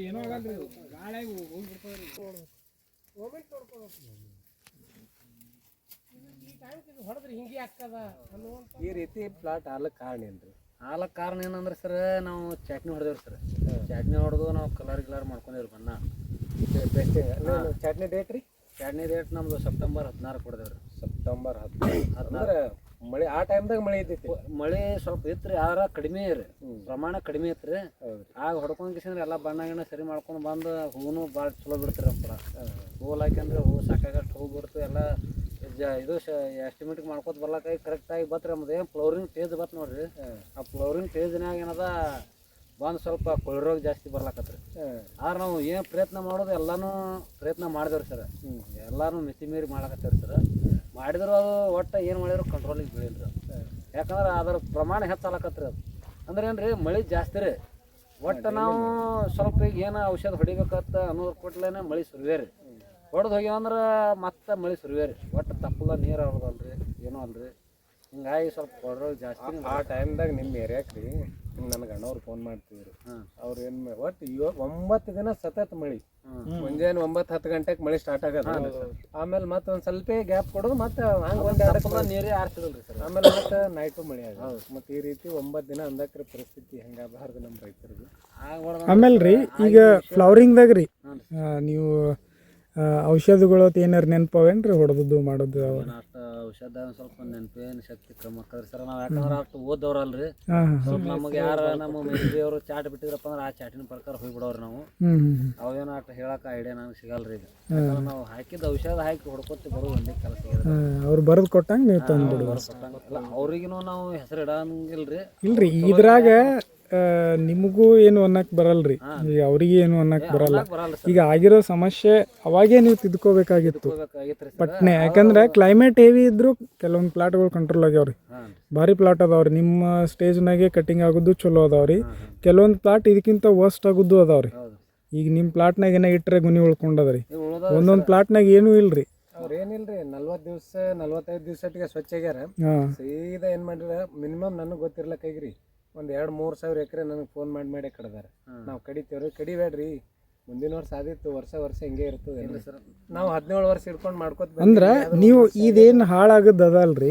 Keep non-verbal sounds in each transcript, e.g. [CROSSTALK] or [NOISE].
ಏನೋ ಆಗಲ್ರಿ ಗಾಳಿ ಹೋಗ್ಬಿಡ್ತದ್ರಿ ಹೊಡೆದ್ರೆ ಹಿಂಗೆ ಆಗ್ತದ ಈ ರೀತಿ ಪ್ಲಾಟ್ ಹಾಲಕ್ಕೆ ಕಾರಣ ಏನ್ರಿ? ಹಾಲಕ್ಕೆ ಕಾರಣ ಏನಂದ್ರೆ ಸರ್ ನಾವು ಚಟ್ನಿ ಹೊಡೆದೇವ್ರಿ ಸರ್. ಚಟ್ನಿ ಹೊಡೆದು ನಾವು ಕಲರ್ ಗಿಲರ್ ಮಾಡ್ಕೊಂಡೇವ್ರಿ ಬಣ್ಣ. ಬೆಸ್ಟ್ ಚಟ್ನಿ ಡೇಟ್ ರೀ? ಚಟ್ನಿ ಡೇಟ್ ನಮ್ದು ಸೆಪ್ಟೆಂಬರ್ ಹದಿನಾರು ಕೊಡ್ದೇವ್ರಿ ಸೆಪ್ಟೆಂಬರ್ ಹದಿನಾರು ಅಂದ್ರೆ ಮಳೆ ಆ ಟೈಮ್ದಾಗ ಮಳೆ ಇದ್ದೈತಿ ಮಳೆ ಸ್ವಲ್ಪ ಇತ್ರಿ ಆದ್ರ ಕಡಿಮೆ ರೀ ಪ್ರಮಾಣ ಕಡಿಮೆ ಇತ್ತು ರೀ ಆಗ ಹೊಡ್ಕೊಂಡ್ ಕಿಸಿಂದ್ರೆ ಎಲ್ಲ ಬಣ್ಣ ಗಿಣ್ಣ ಸರಿ ಮಾಡ್ಕೊಂಡು ಬಂದು ಹೂನು ಭಾಳ ಚಲೋ ಬಿಡ್ತೀರಿ ಅಪ್ಪಡ ಹೂ ಹಾಕ್ಯಂದ್ರೆ ಹೂ ಸಾಕಾಗಷ್ಟು ಹೂ ಬಿಡ್ತು ಎಲ್ಲ ಜ ಇದು ಎಸ್ಟಿಮೇಟ್ ಮಾಡ್ಕೊತ ಬರ್ಲಾಕಾಗಿ ಕರೆಕ್ಟಾಗಿ ಬತ್ರಿ ನಮ್ದು. ಏನು ಫ್ಲೋರಿನ್ ಟೇಜ್ ಬತ್ ನೋಡ್ರಿ. ಆ ಫ್ಲವರಿಂಗ್ ಟೇಜ್ನಾಗ ಏನದ ಬಂದು ಸ್ವಲ್ಪ ಕೊಳಿರೋಗ ಜಾಸ್ತಿ ಬರ್ಲಾಕತ್ರಿ. ಆದ್ರೆ ನಾವು ಏನು ಪ್ರಯತ್ನ ಮಾಡೋದು ಎಲ್ಲಾನು ಪ್ರಯತ್ನ ಮಾಡಿದೇವ್ರಿ ಸರ್. ಎಲ್ಲಾನು ಮಿತಿ ಮೀರಿ ಮಾಡಕತ್ತೇವ್ರಿ ಸರ್. ಮಾಡಿದ್ರು ಅದು ಒಟ್ಟು ಏನು ಮಾಡಿದ್ರು ಕಂಟ್ರೋಲಿಗೆ ಬೀಳಿಲ್ಲ ರೀ ಯಾಕಂದ್ರೆ ಅದರ ಪ್ರಮಾಣ ಹೆಚ್ಚಾಲಕತ್ರಿ ಅದು. ಅಂದ್ರೆ ರೀ ಮಳೆ ಜಾಸ್ತಿ ರೀ. ಒಟ್ಟು ನಾವು ಸ್ವಲ್ಪ ಈಗ ಏನು ಔಷಧ ಹೊಡಿಬೇಕತ್ತ ಅನ್ನೋದ್ರ ಕೊಟ್ಲೇನೆ ಮಳೆ ಸುರುವೆ ರೀ. ಹೊಡೆದು ಹೋಗ್ಯಾವಂದ್ರೆ ಮತ್ತೆ ಮಳೆ ಸುರುವೆ ರೀ. ಒಟ್ಟು ತಪ್ಪಲ ನೀರು ಅವ್ರದಲ್ರಿ ಏನೂ ಅಲ್ರಿ. ಹಿಂಗಾಗಿ ಸ್ವಲ್ಪ ಕೊಡ್ರೋಗ ಜಾಸ್ತಿ ಆ ಟೈಮ್ದಾಗ ನಿಮ್ಮ ಏರಿಯಾಕ್ ರೀ ನನಗೆ ಅಣ್ಣವ್ರು ಫೋನ್ ಮಾಡ್ತಿದ್ರು. ಅವ್ರು ಏನು ಒಟ್ಟು ಇವ ಒಂಬತ್ತು ದಿನ ಸತತ ಮಳಿ. ಮುಂಜಾನೆ ಒಂಬತ್ತು ಹತ್ತು ಗಂಟೆಗೆ ಮಳೆ ಸ್ಟಾರ್ಟ್ ಆಗದ ಆಮೇಲೆ ಮತ್ತೆ ಒಂದು ಸ್ವಲ್ಪ ಗ್ಯಾಪ್ ಕೊಡೋದು ಮತ್ತೆ ಹಂಗ ಒಂದು ಎರಡು ತಪ್ಪಲ ನೀರೇ ಆರಿಸಿದಲ್ರಿ ಸರ್. ಆಮೇಲೆ ಮತ್ತೆ ನೈಟು ಮಳೆ ಆಗ ಮತ್ತೆ ಈ ರೀತಿ ಒಂಬತ್ತು ದಿನ ಅಂದಕ್ರ ಪರಿಸ್ಥಿತಿ ಹೆಂಗಾಗಬಾರ್ದು ನಮ್ಮ ರೈತರಿಗೆ. ಆಮೇಲೆ ರೀ ಈಗ ಫ್ಲವರಿಂಗ್ದಾಗ ರೀ ನೀವು ಆ, ಔಷಧಿಗಳು ಏನಾರು ನೆನಪಾವೇನ್ರಿ ಹೊಡೆದದ್ದು ಮಾಡೋದು ಅವ ಅಷ್ಟು ಔಷಧ ಒಂದ್ ಸ್ವಲ್ಪ ನೆನಪೇನ್ ಶಕ್ತಿ ಕ್ರಮ ಸರ್. ನಾವು ಯಾಕಂದ್ರೆ ಅಷ್ಟು ಹಾಂ ಹಾಂ ಸ್ವಲ್ಪ ನಮಗೆ ಯಾರ ನಮ್ಮ ಅವರು ಚಾಟ್ ಬಿಟ್ಟಿದ್ರಪ್ಪ ಅಂದ್ರೆ ಆ ಚಾಟಿನ ಪ್ರಕಾರ ಹೋಗ್ಬಿಡೋರು ನಾವು. ಹ್ಞೂ ಹ್ಞೂ ಅವೇನೋ ಹೇಳಕ್ಕೆ ಐಡಿಯಾ ನನಗೆ ಸಿಗಲ್ರಿ ಈಗ. ಯಾಕಂದ್ರೆ ನಾವು ಹಾಕಿದ ಔಷಧ ಹಾಕಿ ಹೊಡ್ಕೊತಿ ಬರೋ ಒಂದೇ ಕೆಲಸ ಇದೆ ಅವ್ರು ಬರೆದು ಕೊಟ್ಟಂಗೆ ನೀವು ತಂದು ಅವ್ರಿಗೂ ನಾವು ಹೆಸರು ಇಡಂಗಿಲ್ರಿ. ಇಲ್ರಿ ಇದ್ರಾಗ ನಿಮಗೂ ಏನು ಅನ್ನಕ್ ಬರಲ್ರಿ. ಈಗ ಅವ್ರಿಗೆ ಏನು ಅನ್ನಕ್ಕೆ ಬರಲ್ಲ. ಬರಲ್ಲ ಈಗ ಆಗಿರೋ ಸಮಸ್ಯೆ ಅವಾಗೇ ನೀವು ತಿದ್ಕೋಬೇಕಾಗಿತ್ತು. ಪಟ್ನೆ. ಯಾಕಂದ್ರೆ ಕ್ಲೈಮೇಟ್ ಹೆವಿ ಇದ್ರು ಕೆಲವೊಂದು ಪ್ಲಾಟ್ಗಳು ಕಂಟ್ರೋಲ್ ಆಗ್ಯಾವ್ರಿ. ಭಾರಿ ಪ್ಲಾಟ್ ಅದಾವ್ರಿ. ನಿಮ್ಮ ಸ್ಟೇಜ್ನಾಗೆ ಕಟಿಂಗ್ ಆಗೋದು ಚಲೋ ಅದಾವ್ರಿ. ಕೆಲವೊಂದು ಪ್ಲಾಟ್ ಇದಕ್ಕಿಂತ ವರ್ಸ್ಟ್ ಆಗೋದು ಅದಾವ್ರಿ. ಈಗ ನಿಮ್ಮ ಪ್ಲಾಟ್ನಾಗ ಏನೋ ಇಟ್ಟರೆ ಗುನಿ ಉಳ್ಕೊಂಡದ್ರಿ. ಒಂದೊಂದು ಪ್ಲಾಟ್ನಾಗ ಏನೂ ಇಲ್ರಿ. ಅವ್ರು ಏನಿಲ್ರಿ ನಲ್ವತ್ತು ದಿವಸ ನಲ್ವತ್ತೈದು ದಿವ್ಸಟ್ಟಿಗೆ ಸ್ವಚ್ಛ ಆಗ್ಯಾರ. ಸೀದಾ ಏನು ಮಾಡಿರ ಮಿನಿಮಮ್ ನನಗೆ ಗೊತ್ತಿರ್ಲಕ್ಕಾಗ್ರಿ ಒಂದು ಎರಡು ಮೂರು ಸಾವಿರ ಎಕರೆ ನನಗೆ ಫೋನ್ ಮಾಡಿ ಮಾಡಿ ಕಡ್ದಾರೆ ನಾವು ಕಡಿತೇವ್ರಿ ಕಡಿಬೇಡ್ರಿ. ಮುಂದಿನ ವರ್ಷ ಆದಿತ್ತು ವರ್ಷ ವರ್ಷ ಹಿಂಗೆ ಇರ್ತದೆ ಸರ್? ನಾವು ಹದಿನೇಳು ವರ್ಷ ಇಟ್ಕೊಂಡು ಮಾಡ್ಕೋತ ಅಂದ್ರೆ ನೀವು ಇದೇನು ಹಾಳಾಗದ್ದು ಅದಲ್ರಿ?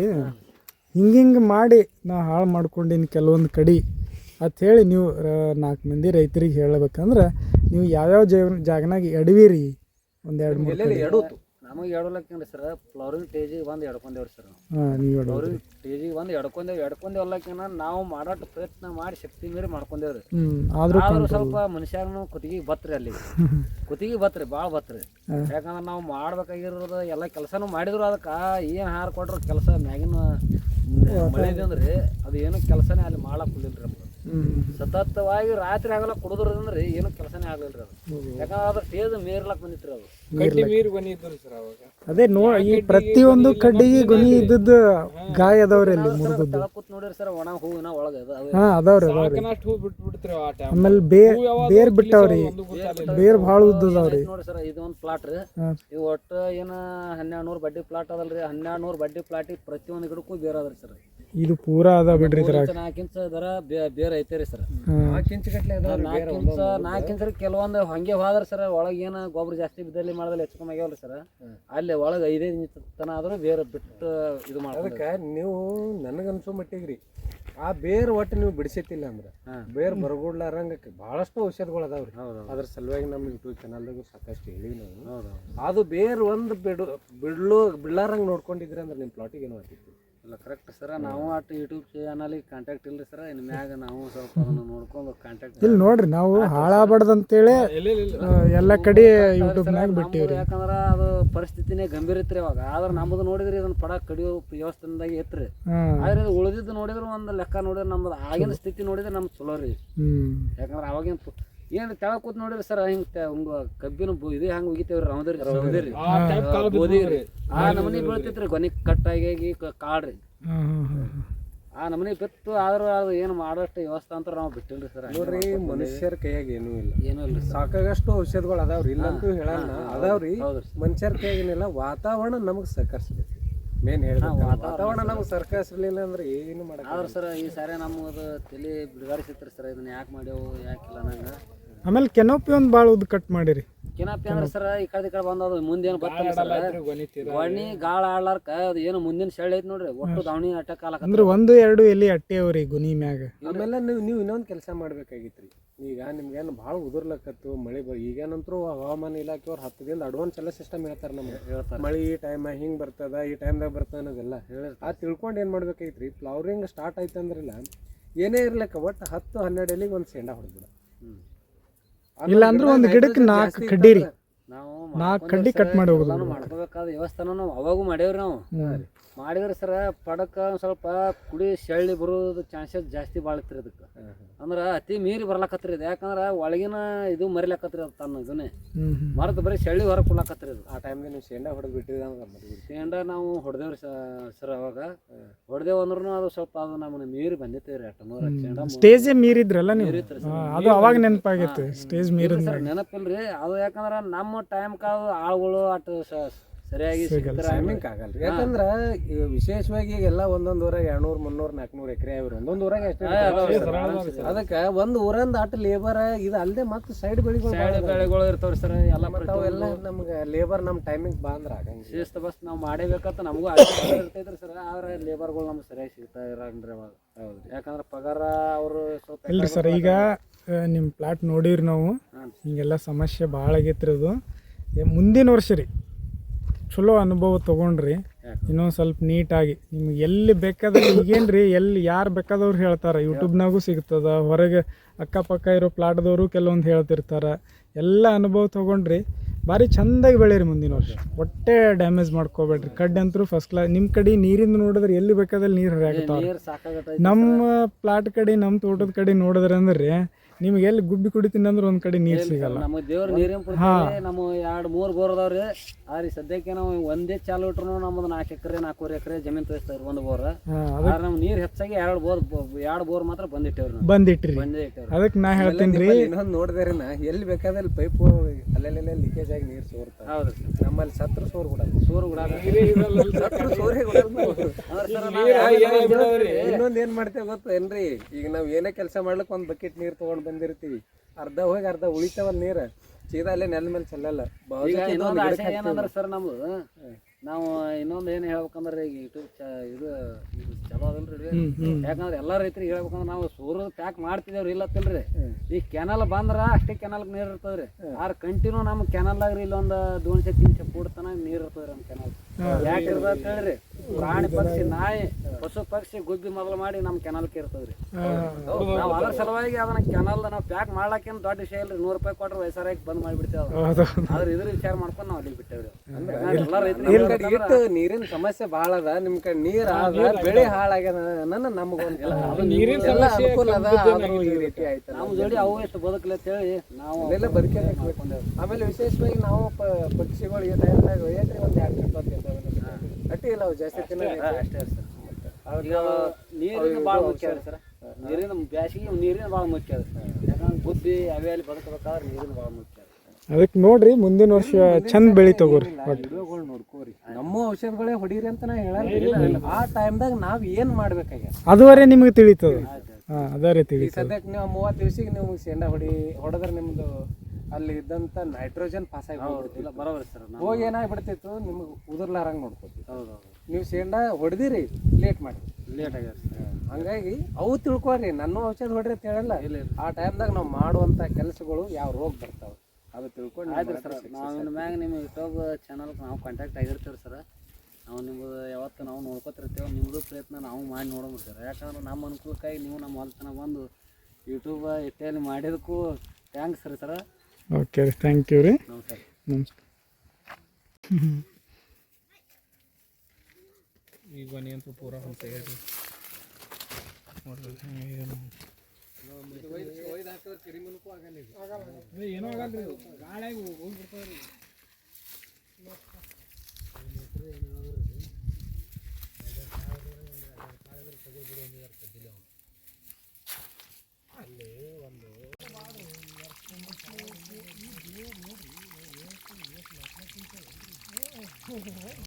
ಹಿಂಗೆ ಹಿಂಗೆ ಮಾಡಿ ನಾ ಹಾಳು ಮಾಡ್ಕೊಂಡಿನಿ ಕೆಲವೊಂದು ಕಡಿ. ಅಂತ ಹೇಳಿ ನೀವು ನಾಲ್ಕು ಮಂದಿ ರೈತರಿಗೆ ಹೇಳ್ಬೇಕಂದ್ರೆ ನೀವು ಯಾವ್ಯಾವ ಜಾಗ ಜಾಗನಾಗ ಎಡವಿರಿ ಒಂದೆರಡು ಎರಡು ಮೂರು ನಮಗೆ ಎಡಲಕ್ಕೇನ್ರಿ ಸರ್ ಫ್ಲೋರಿಂಗ್ ಟೇಜಿಗೆ ಬಂದು ಎಡ್ಕೊಂಡೇವ್ರಿ ಸರ್ ನಾವು. ಹಾಂ ನೀವು ಎಡವಿ ಫ್ಲವರಿಂಗ್ ಟೇಜಿಗೆ ಬಂದು ಎಡ್ಕೊಂಡೇವ್ ಎಡ್ಕೊಂಡೇವ್ ಅಲ್ಲಕ್ಕೇನ ನಾವು ಮಾಡಾಟ ಪ್ರಯತ್ನ ಮಾಡಿ ಶಕ್ತಿ ಮೀರಿ ಮಾಡ್ಕೊಂಡೇವ್ರಿ. ಹ್ಞೂ ಆದರೂ ಆದ್ರೂ ಸ್ವಲ್ಪ ಮನುಷ್ಯನು ಕುತ್ತಿಗೆ ಬತ್ರಿ ಅಲ್ಲಿ. [LAUGHS] ಕುತ್ತಿಗೆ ಬತ್ರಿ ಭಾಳ ಬತ್ರಿ. ಯಾಕಂದ್ರೆ ನಾವು ಮಾಡ್ಬೇಕಾಗಿರೋದು ಎಲ್ಲ ಕೆಲಸನೂ ಮಾಡಿದ್ರು ಅದಕ್ಕೆ ಏನು ಹಾರ್ ಕೊಟ್ರು ಕೆಲಸ ಮ್ಯಾಗಿನ ಮಳೆ ಅಂದ್ರೆ ಅದು ಏನು ಕೆಲಸನೇ ಅಲ್ಲಿ ಮಾಡಕ್ಕೆ ಕುಲಿಲ್ರಿ ನಮ್ಗೆ. ಸತತವಾಗಿ ರಾತ್ರಿ ಆಗಲ್ಲ ಕುಡಿದ್ರಂದ್ರೆ ಏನು ಕೆಲಸನೇ ಆಗ್ಲಿಲ್ರಿ ಅದು. ಯಾಕಂದ್ರೆ ಅದ್ರ ಟೇಜ್ ಮೇರ್ಲಕ್ ಬಂದಿತ್ರಿ ಅದು. ಕಡ್ಡಿ ಮೀರಿ ಬಂದಿದ್ರು ಸರ್ ಅವಾಗ. ಅದೇ ನೋ ಈ ಪ್ರತಿಯೊಂದು ಕಡ್ಡಿಗೆ ಗುಣಿ ಇದ್ದದ್ದು ಗಾಯ ಅದಾವ್ರಿ ಅಲ್ಲಿ ಮುರಿದದ್ದು. ಕೂತ್ ನೋಡಿರಿ ಸರ್ ಒಣ ಹೂವಿನ ಒಳಗೆ ಹಾಂ ಅದಾವ್ರಿ ಅದಾವ್ರಿ. ಸಾಕನಷ್ಟು ಹೂ ಬಿಟ್ಟು ಬಿಡ್ತೀರಿ ಆ ಟೈಮ್ ಆಮೇಲೆ ಬೇರ್ ಬೇರ್ ಬಿಟ್ಟಾವ್ರಿ. ಬೇರ್ ಭಾಳ ಉದ್ದದಾವ್ರಿ ನೋಡಿ ಸರ್ ಇದು ಒಂದು ಪ್ಲಾಟ್ ರೀ. ಇವು ಒಟ್ಟು ಏನ ಹನ್ನೆರಡು ನೂರು ಬಡ್ಡಿ ಪ್ಲಾಟ್ ಅದಲ್ರಿ. ಹನ್ನೆರಡು ನೂರು ಬಡ್ಡಿ ಪ್ಲಾಟಿಗೆ ಪ್ರತಿಯೊಂದು ಗಿಡಕ್ಕೂ ಬೇರೆ ಅದ್ರಿ ಸರ್. ಇದು ಪೂರಾ ಅದ ಬಿಡ್ರಿ ಇದ್ರಾಗ. ನಾಲ್ಕು ಇಂಚ್ ದರ ಬೇರೆ ಐತೆ ರೀ ಸರ್. ನಾಲ್ಕು ಇಂಚ್ ನಾಲ್ಕು ಇಂಚ್ ನಾಲ್ಕು ಇಂಚ್ ಕೆಲವೊಂದು ಹಂಗೆ ಹೋದ್ರ ಸರ್ ಒಳಗೆ ಏನು ಗೊಬ್ಬರ ಜಾಸ್ತಿ ಬಿದ್ದಲ್ಲಿ ಮಾಡಿದಲ್ಲಿ ಹೆಚ್ಚು ಕಮ್ಮಿ ಆಗ್ಯಾವಲ್ಲ ಸರ್. ಅಲ್ಲಿ ಒಳಗೆ ಐದೈದು ಇಂಚ್ ತನ ಆದ್ರೂ ಬೇರೆ ಬಿಟ್ಟು ಇದು ಮಾಡ್ತಾರೆ ಅದಕ್ಕೆ ನೀವು ನನಗನ್ಸೋ ಮಟ್ಟಿಗೆ ರೀ ಆ ಬೇರ್ ಒಟ್ಟು ನೀವು ಬಿಡಿಸಿತಿಲ್ಲ ಅಂದ್ರೆ. ಬೇರ್ ಬರಗುಡ್ಲಾರಂಗಕ್ಕೆ ಬಹಳಷ್ಟು ಔಷಧಗಳು ಅದಾವ್ರಿ. ಅದ್ರ ಸಲುವಾಗಿ ನಮ್ಮ ಯೂಟ್ಯೂಬ್ ಚಾನಲ್ದಾಗ ಸಾಕಷ್ಟು ಹೇಳಿ ನಾವು. ಹೌದು ಅದು ಬೇರ್ ಒಂದು ಬಿಡು ಬಿಡ್ಲು ಬಿಡ್ಲಾರಂಗೆ ನೋಡ್ಕೊಂಡಿದ್ರಿ ಅಂದ್ರೆ ನಿಮ್ಮ ಪ್ಲಾಟಿಗೆ ಏನೋ ಆಗ್ತಿತ್ತು ಇಲ್ಲ ಕರೆಕ್ಟ್ ಸರ್. ನಾವು ಅಷ್ಟು ಯೂಟ್ಯೂಬ್ ಚಾನಲಿಗೆ ಕಾಂಟ್ಯಾಕ್ಟ್ ಇಲ್ಲ ಸರ್. ಇನ್ನು ಮ್ಯಾಗ ನಾವು ಸ್ವಲ್ಪ ಅದನ್ನು ನೋಡ್ಕೊಂಡು ಕಾಂಟ್ಯಾಕ್ಟ್ ಇಲ್ಲಿ ನೋಡ್ರಿ ನಾವು ಹಾಳಾಗ್ಬಾರ್ದಂತೇಳಿ ಆ, ಎಲ್ಲ ಕಡೆ ಯೂಟ್ಯೂಬ್ನಾಗ ಬಿಟ್ಟಿವ್ರಿ. ಯಾಕಂದ್ರೆ ಅದು ಪರಿಸ್ಥಿತಿನೇ ಗಂಭೀರ ರೀ ಅವಾಗ ಆದ್ರೆ ನಮ್ಮದು ನೋಡಿದ್ರಿ ಇದನ್ನ ಪಡ ಕಡಿಯೋ ವ್ಯವಸ್ಥೆದಾಗ ಇತ್ರಿ ಆದ್ರೆ ಇದು ಉಳಿದಿದ್ದು ನೋಡಿದ್ರೆ ಒಂದು ಲೆಕ್ಕ ನೋಡಿದ್ರೆ ನಮ್ದು ಆಗಿನ ಸ್ಥಿತಿ ನೋಡಿದ್ರೆ ನಮ್ಗೆ ಚಲೋ ರೀ. ಯಾಕಂದ್ರೆ ಅವಾಗಿನ ಏನ್ ತೆಳ ಕೂತ್ ನೋಡಿರಿ ಸರ್ ಹಿಂಗ್ ಹಂಗ ಕಬ್ಬಿನ ಇದೇ ಇದು ಹೆಂಗ್ ಉಗಿತೇವ್ರಿ? ರೌದರಿ ರೌದರಿ ಆ ನಮನಿ ಬೀಳ್ತೈತ್ರಿ ಗೊನೆ ಕಟ್ಟಾಗಿ ಕಾಡ್ರಿ. ಆ ನಮನಿ ಬಿತ್ತು ಆದ್ರೂ ಅದು ಏನು ಮಾಡೋಷ್ಟು ವ್ಯವಸ್ಥೆ ಅಂತ ನಾವು ಬಿಟ್ಟಿಲ್ರಿ ಸರ್. ನೋಡ್ರಿ ಮನುಷ್ಯರ ಕೈಯಾಗ ಏನೂ ಇಲ್ಲ. ಏನೂ ಇಲ್ಲ ಸಾಕಾಗಷ್ಟು ಔಷಧಗಳು ಅದಾವ್ರಿ. ಇಲ್ಲಂತೂ ಹೇಳಲ್ಲ. ಅದಾವ್ರಿ. ಮನುಷ್ಯರ ಕೈಯಾಗ ಏನಿಲ್ಲ ವಾತಾವರಣ ನಮಗೆ ಸಹಕರಿಸ್ಬೇಕು. ಮೇನ್ ಹೇಳಿ ವಾತಾವರಣ ನಮ್ಗೆ ಸರ್ಕಸ್ ಇರಲಿಲ್ಲ ಅಂದ್ರೆ ಏನು ಮಾಡಕ್ ಆದ್ರೆ ಸರ್ ಈ ಸಾರಿ ನಮ್ಮದು ತಲೆ ಬಿಡುಗಾಡಿಸಿತ್ರಿ ಸರ್ ಇದನ್ನ ಯಾಕೆ ಮಾಡ್ಯಾವು ಯಾಕಿಲ್ಲ ನಂಗೆ. ಆಮೇಲೆ ಕೆನೋಪಿ ಒಂದು ಭಾಳ ಉದ್ದ ಕಟ್ ಮಾಡಿರಿ. ಕೆನಪಿ ಅಂದ್ರೆ ಸರ್ ಈ ಕಡೆ ಈ ಕಡೆ ಬಂದದು ಮುಂದೇನು ಬರ್ತಲ್ಲ ಸರ್. ಗೊಣ್ಣಿ ಗಾಳ ಆಡ್ಲಾರ್ಕ ಅದು ಏನು ಮುಂದಿನ ಶೆಳ್ಳ ಐತಿ ನೋಡ್ರಿ ಒಟ್ಟು ದಾವಣಿ ಅಟ್ಯಾಕ್ ಆಲಕ ಅಂದ್ರೆ ಒಂದು ಎರಡು ಎಲ್ಲಿ ಅಟ್ಟೆ ಅವ್ರಿ ಗುನಿ ಮ್ಯಾಗ. ಆಮೇಲೆ ನೀವು ನೀವು ಇನ್ನೊಂದು ಕೆಲಸ ಮಾಡ್ಬೇಕಾಗಿತ್ರಿ. ಈಗ ನಿಮ್ಗೇನು ಭಾಳ ಉದುರ್ಲಕ್ಕತ್ತು ಮಳೆ ಬ ಈಗೇನಂತರೂ ಹವಾಮಾನ ಇಲಾಖೆಯವ್ರು ಹತ್ತು ದಿನದ ಅಡ್ವಾನ್ಸ್ ಎಲ್ಲ ಸಿಸ್ಟಮ್ ಹೇಳ್ತಾರೆ ನಮ್ಗೆ. ಹೇಳ್ತಾರೆ. ಮಳೆ ಈ ಟೈಮ್ ಹಿಂಗೆ ಬರ್ತದ ಈ ಟೈಮ್ದಾಗ ಬರ್ತದೆ ಅನ್ನೋದೆಲ್ಲ ಆ ತಿಳ್ಕೊಂಡು ಏನು ಮಾಡ್ಬೇಕೈತ್ರಿ ಫ್ಲವರಿಂಗ್ ಸ್ಟಾರ್ಟ್ ಆಯ್ತು ಅಂದ್ರಲ್ಲ ಏನೇ ಇರ್ಲಿಕ್ಕ ಒಟ್ಟು ಹತ್ತು ಹನ್ನೆರಡು ಎಲೆಗೆ ಒಂದು ಶೇಂಡ ಹೊಡೆದ್ಬಿಡ. ಹ್ಮ್. ಇಲ್ಲ ಅಂದ್ರೆ ಒಂದು ಗಿಡಕ್ಕೆ ನಾಲ್ಕು ಕಡ್ಡಿ ರೀ ನಾವು ನಾಲ್ಕು ಕಡ್ಡಿ ಕಟ್ ಮಾಡಿ ಹೋಗೋದು. ಮಾಡ್ಕೋಬೇಕಾದ ವ್ಯವಸ್ಥಾನ ನಾವು ಅವಾಗೂ ಮಾಡೇವ್ರಿ ನಾವು. ಮಾಡಿದ್ರೆ ಸರ ಪಡಕ ಒಂದ್ ಸ್ವಲ್ಪ ಕುಡಿ ಶೆಳ್ಳಿ ಬರೋದು ಚಾನ್ಸಸ್ ಜಾಸ್ತಿ ಭಾಳ ಇತ್ರಿ ಅದಕ್ಕೆ ಅಂದ್ರೆ ಅತಿ ಮೀರಿ ಬರ್ಲಾಕತ್ರಿ ಇದು ಯಾಕಂದ್ರೆ ಒಳಗಿನ ಇದು ಮರಿಲಾಕತ್ರಿ ಅದು ತನ್ನ ಇದನ್ನೇ. ಮರದ ಬರೀ ಶೆಳ್ಳಿ ಹೊರಗೆ ಕೊಡ್ಲಾಕತ್ರಿ ಅದು. ಆ ಟೈಮ್ಗೆ ನೀವು ಶೇಂಡಾ ಹೊಡೆದು ಬಿಟ್ಟಿದ್ರೆ ಶೇಂಡಾ ನಾವು ಹೊಡೆದೇವ್ರಿ ಸರ್ ಅವಾಗ. ಹೊಡೆದೇವು ಅಂದ್ರೂ ಅದು ಸ್ವಲ್ಪ ಅದು ನಮಗೆ ಮೀರಿ ಬಂದಿತ್ತು ರೀ ಅಟ್ಟ ಸ್ಟೇಜೇ ಮೀರಿದ್ರಲ್ಲ ನೀವು? ಅದು ಅವಾಗ ನೆನಪಾಗಿತ್ತು. ಸ್ಟೇಜ್ ಮೀರಿ ಸರ್ ನೆನಪಿಲ್ರಿ. ಅದು ಯಾಕಂದ್ರೆ ನಮ್ಮ ಟೈಮ್ ಕಾದು ಆಳುಗಳು ಅಟ್ ಸರಿಯಾಗಿ ಟೈಮಿಂಗ್ ಆಗಲ್ಲ ಯಾಕಂದ್ರ ವಿಶೇಷವಾಗಿ ಈಗ ಎಲ್ಲ ಒಂದೊಂದ್ ಊರಾಗ ಎರಡ್ನೂರ್ ಮುನ್ನೂರ್ ನಾಲ್ಕನೂರ್ ಎಕರೆ ಅವ್ರಿ ಒಂದೊಂದ್ ಊರಾಗ ಅಷ್ಟೇ ಅದಕ್ಕ ಒಂದ್ ಊರಂದ ಅಟ್ ಲೇಬರ್ ಇದು ಅಲ್ಲದೆ ಮತ್ತೆ ಸೈಡ್ ಬೆಳಿಗಳು ಇರ್ತಾವ್ರಿ ಸರ್ ಎಲ್ಲ ಬರ್ತಾವೆಲ್ಲ ಅವೆಲ್ಲ ನಮ್ಗೆ ಲೇಬರ್ ನಮ್ ಟೈಮಿಂಗ್ ಬಂದ್ರ ಶಿಸ್ತ ಬಸ್ ನಾವು ಮಾಡೇಬೇಕಂತ ನಮಗೂ ಇರ್ತೈತ್ರಿ ಸರ್ ಆದ್ರೆ ಲೇಬರ್ಗಳು ನಮ್ಗೆ ಸರಿಯಾಗಿ ಸಿಗ್ತಾ ಇರಂಗ್ರಿ ಅವಾಗ ಹೌದು ಯಾಕಂದ್ರೆ ಪಗಾರ ಅವರು ಸ್ವಲ್ಪ ಇಲ್ರಿ ಸರ್ ಈಗ ನಿಮ್ಮ ಪ್ಲಾಟ್ ನೋಡಿರಿ ನಾವು. ಹಿಂಗೆಲ್ಲ ಸಮಸ್ಯೆ ಭಾಳ ಆಗೈತ್ರಿ ಅದು. ಮುಂದಿನ ವರ್ಷ ರೀ. ಚಲೋ ಅನುಭವ ತೊಗೊಂಡ್ರಿ. ಇನ್ನೊಂದು ಸ್ವಲ್ಪ ನೀಟಾಗಿ. ನಿಮ್ಗೆ ಎಲ್ಲಿ ಬೇಕಾದ್ರೆ ಈಗೇನು ರೀ ಎಲ್ಲಿ ಯಾರು ಬೇಕಾದವ್ರು ಹೇಳ್ತಾರೆ. ಯೂಟ್ಯೂಬ್ನಾಗೂ ಸಿಗ್ತದ. ಹೊರಗೆ ಅಕ್ಕಪಕ್ಕ ಇರೋ ಪ್ಲಾಟ್ದವರು ಕೆಲವೊಂದು ಹೇಳ್ತಿರ್ತಾರೆ. ಎಲ್ಲ ಅನುಭವ ತೊಗೊಂಡ್ರಿ. ಭಾರಿ ಚಂದಾಗಿ ಬೆಳೀರಿ ಮುಂದಿನ ವರ್ಷ. ಒಟ್ಟೆ ಡ್ಯಾಮೇಜ್ ಮಾಡ್ಕೋಬೇಡ್ರಿ. ಕಡ್ಡಿ ಅಂತೂ ಫಸ್ಟ್ ಕ್ಲಾಸ್ ನಿಮ್ಮ ಕಡೆ ನೀರಿಂದ ನೋಡಿದ್ರೆ ಎಲ್ಲಿ ಬೇಕಾದಲ್ಲಿ ನೀರು ಹರಿಯಾಕತ್ತಾವ ನಮ್ಮ ಪ್ಲಾಟ್ ಕಡೆ ನಮ್ಮ ತೋಟದ ಕಡೆ ನೋಡಿದ್ರೆ ಅಂದ್ರೆ ನಿಮ್ಗೆ ಎಲ್ಲಿ ಗುಬ್ಬಿ ಕುಡಿತೀನಿ ಅಂದ್ರೆ ಒಂದ್ ಕಡೆ ನೀರು ಸಿಗಲ್ಲ. ನಮ್ಮ ದೇವ್ರ ನೀರಿನ ಪೂರ್ತಿ ನಮ್ಮ ಎರಡು ಮೂರು ಬೋರ್ ಅದಾವ್ರಿ ಆದ್ರೆ ಸದ್ಯಕ್ಕೆ ನಾವು ಒಂದೇ ಚಾಲು ಇಟ್ರು ನಮ್ಮದು ನಾಲ್ಕು ಎಕರೆ ನಾಲ್ಕೂವರೆ ಎಕರೆ ಜಮೀನ್ ತೋರಿಸ್ತಾವ್ರಿ ಒಂದು ಬೋರ್. ಆದ್ರೆ ನಮ್ ನೀರ್ ಹೆಚ್ಚಾಗಿ ಎರಡು ಬೋರ್ ಎರಡು ಬೋರ್ ಮಾತ್ರ ಬಂದಿಟ್ಟೇವ್ರಿ ಬಂದಿಟ್ಟಿರಿ ಬಂದಿಟ್ರಿ. ಬಂದೇ ಅದಕ್ಕೆ ನಾ ಹೇಳ್ತೀನಿ ರೀ. ಇನ್ನೊಂದ್ ನೋಡಿದ್ರೆ ನಾ. ಎಲ್ಲಿ ಬೇಕಾದಲ್ಲಿ ಪೈಪು ಅಲ್ಲೆಲ್ಲೆಲ್ಲ ಲೀಕೇಜ್ ಆಗಿ ನೀರು ಸೋರ್ತಾ ಹೌದು ನಮ್ಮಲ್ಲಿ ಸತ್ರ ಸೋರ್ ಬಿಡಲ್ಲ. ಸೋರ್ ಕೂಡ ಸತ್ರ ಸೋರೇ ಬಿಡಲ್ಲ. ಇನ್ನೊಂದು ಇನ್ನೊಂದ್ ಏನ್ ಮಾಡ್ತೇವೆ ಗೊತ್ತ ಏನ್ರಿ? ಈಗ ನಾವ್ ಏನೇ ಕೆಲಸ ಮಾಡ್ಲಿಕ್ಕೆ ಒಂದ್ ಬಕೆಟ್ ನೀರ್ ತಗೊಂಡ್ ಬಂದಿರ್ತೀವಿ. ಅರ್ಧ ಹೋಗಿ ಅರ್ಧ ಉಳಿತಾವಲ್ಲ ನೀರು. ಸೀದಾ ಅಲ್ಲೇ ನೆಲ ಮೇಲೆ ಚೆಲ್ಲಲ್ಲ. ಬಾಜು ಈಗ ಇನ್ನೊಂದು ಆಸೆ ಏನಂದ್ರೆ ಸರ್ ನಮ್ದು ನಾವು ಇನ್ನೊಂದು ಏನು ಹೇಳ್ಬೇಕಂದ್ರೆ ಈಗ ಯೂಟ್ಯೂಬ್ ಚ ಇದು ಇದು ಚಲೋ ಅದಲ್ರಿ ಯಾಕಂದ್ರೆ ಎಲ್ಲ ರೈತರಿಗೆ ಹೇಳ್ಬೇಕಂದ್ರೆ ನಾವು ಸೂರ್ಯ ಪ್ಯಾಕ್ ಮಾಡ್ತಿದ್ದೇವ್ರಿ ಇಲ್ಲತ್ತಿಲ್ರಿ. ಈ ಕೆನಲ್ ಬಂದ್ರ ಅಷ್ಟೇ ಕೆನಲ್ ನೀರ್ ಇರ್ತದ್ರಿ. ಆರ್ ಕಂಟಿನ್ಯೂ ನಮ್ಮ ಕೆನಲ್ ರೀ ಇಲ್ಲೊಂದು ದೋನ್ಶೆ ತಿನ್ಶೆ ಕೂಡ್ತನ ನೀರು ನೀರ್ ಇರ್ತದ್ರಿ ನಮ್ಮ ಕೆನಲ್ ಯಾಕೆ ಇರ್ತದ ಅಂತ ಹೇಳ್ರಿ? ಪ್ರಾಣಿ ಪಕ್ಷಿ ನಾಯಿ ಪಶು ಪಕ್ಷಿ ಗುಬ್ಬಿ ಮೊದಲು ಮಾಡಿ ನಮ್ಮ ಕೆನಲ್ಗೆ ಇರ್ತದ್ರಿ. ನಾವು ಅದ್ರ ಸಲುವಾಗಿ ಅದನ್ನ ಕೆನಲ್ ನಾವು ಪ್ಯಾಕ್ ಮಾಡ್ಲಾಕೇನು ದೊಡ್ಡ ವಿಷಯ ಇಲ್ರಿ ನೂರು ರೂಪಾಯಿ ಕೊಟ್ರೆ ವಯಸ್ಸಾರಾಗಿ ಬಂದ್ ಮಾಡಿಬಿಡ್ತೇವೆ ಆದ್ರೆ ಇದ್ರ ವಿಚಾರ ಮಾಡ್ಕೊಂಡು ನಾವು ಅಲ್ಲಿ ಬಿಟ್ಟೇವ್ರಿ. ನೀರಿನ ಸಮಸ್ಯೆ ಬಹಳ ಅದ ನಿಮ್ ಕಡೆ ನೀರ್ ಅದ ಬೆಳೆ ಹಾಳಾಗ್ಯದ ನನ್ನ ನಮಗೊಂದು ನೀರಿನ ಎಲ್ಲ ಸಮಸ್ಯೆ ಅನುಕೂಲ ಅದ ಈ ರೀತಿ ಆಯ್ತು ನಾವು ಜೋಡಿ ಅವು ಎಷ್ಟು ಬದುಕಲಿ ಅಂತ ಹೇಳಿ ನಾವು ಅಲ್ಲೆಲ್ಲ ಬದುಕಬೇಕು ಆಮೇಲೆ ವಿಶೇಷವಾಗಿ ನಾವು ಪ- ಪಕ್ಷಿಗಳು ಈ ಟೈಮ್ನಾಗ ಏನ್ರಿ ಒಂದ್ ಎರಡು ಟ್ರಿಪ್ ಅಂತ ಅಟ್ಟಿ ಇಲ್ಲ ಅವು ಜಾಸ್ತಿ ತಿನ್ನೋದು ಅಷ್ಟೇ ಸರ್ ಈಗ ನೀರಿನ ಭಾಳ ಮುಖ್ಯ ಅದ ಸರ್? ನೀರಿನ ಬ್ಯಾಸಿಗೆ ನೀರಿನ ಭಾಳ ಮುಖ್ಯ ಅದ ಯಾಕಂದ್ರೆ ಬುದ್ಧಿ ಅವೆಯಲ್ಲಿ ಬದುಕಬೇಕಾದ್ರೆ ನೀರಿನ ಭಾಳ ಮುಖ್ಯ ಅದಕ್ಕೆ ನೋಡ್ರಿ ಮುಂದಿನ ವರ್ಷ ಚಂದ ಬೆಳಿ ತಗೋರಿ. ವಿಡಿಯೋಗಳು ನೋಡ್ಕೋರಿ. ನಮ್ಮ ಔಷಧಗಳೇ ಹೊಡೀರಿ ಅಂತ ನಾ ಹೇಳಲ್ಲ. ಆ ಟೈಮ್ದಾಗ ನಾವ್ ಏನ್ ಮಾಡ್ಬೇಕಾಗ್ಯದ? ಅದುವರೆ ನಿಮಗೆ ತಿಳಿತದ. ಹಾ ಅದೇ ರೀತಿ ಸದ್ಯಕ್ಕೆ ನೀವು ಮೂವತ್ತು ದಿವಸಿಗೆ ನೀವು ಶೇಂಡ ಹೊಡಿ ಹೊಡೆದ್ರೆ ನಿಮ್ದು ಅಲ್ಲಿ ಇದ್ದಂತ ನೈಟ್ರೋಜನ್ ಪಾಸ್ ಆಗಿ ಬರೋಬರಿ ಸರ್ ಹೋಗಿ ಏನಾಗ್ಬಿಡ್ತಿತ್ತು ನಿಮ್ಗೆ ಉದುರ್ಲಾರಂಗ್ ನೋಡ್ಕೊತೀವಿ ಹೌದು ಹೌದು. ನೀವು ಸೇಂಡ ಹೊಡೆದಿರಿ ಲೇಟ್ ಮಾಡಿ ಲೇಟ್ ಆಗ್ಯದ ಹಂಗಾಗಿ ಅವು ತಿಳ್ಕೊರಿ ನನ್ನ ಔಷಧ ಹೊಡ್ರಿ ಅಂತ ಹೇಳಲ್ಲ. ಆ ಟೈಮ್ದಾಗ ನಾವು ಮಾಡುವಂತ ಕೆಲಸಗಳು ಯಾವ ರೋಗ ಬರ್ತಾವೆ ಅದು ತಿಳ್ಕೊಂಡು ಆಯ್ತು ಸರ್ ನಾವು ಇನ್ನು ಮ್ಯಾಗ ನಿಮ್ಮ ಯೂಟ್ಯೂಬ್ ಚಾನಲ್ಗೆ ನಾವು ಕಾಂಟ್ಯಾಕ್ಟ್ ಆಗಿರ್ತೀವಿ ಸರ್. ನಾವು ನಿಮ್ಮ ಯಾವತ್ತು ನಾವು ನೋಡ್ಕೊತಿರ್ತೇವೆ ನಿಮ್ಮದು ಪ್ರಯತ್ನ ನಾವು ಮಾಡಿ ನೋಡೋಣ ಸರ್. ಯಾಕಂದ್ರೆ ನಮ್ಮ ಅನುಕೂಲಕ್ಕಾಗಿ ನೀವು ನಮ್ಮ ಹೊಲ್ತನ ಬಂದು ಯೂಟ್ಯೂಬ್ ಇಟ್ಟಲ್ಲಿ ಮಾಡಿದಕ್ಕೂ ಥ್ಯಾಂಕ್ಸ್ ರೀ ಸರ್. ಓಕೆ ರೀ ಥ್ಯಾಂಕ್ ಯು ರೀ ನಮಸ್ಕಾರ. ಈಗ ಬನ್ನಿ ಅಂತ ಪೂರ ಹೊಂಟ ಏನೋ ಆಗಲ್ರಿ ಗಾಳಿಯಾಗಿ ಹೋಗ್ಬಿಡ್ತಾವ್ರಿ 哦哦，呵呵呵。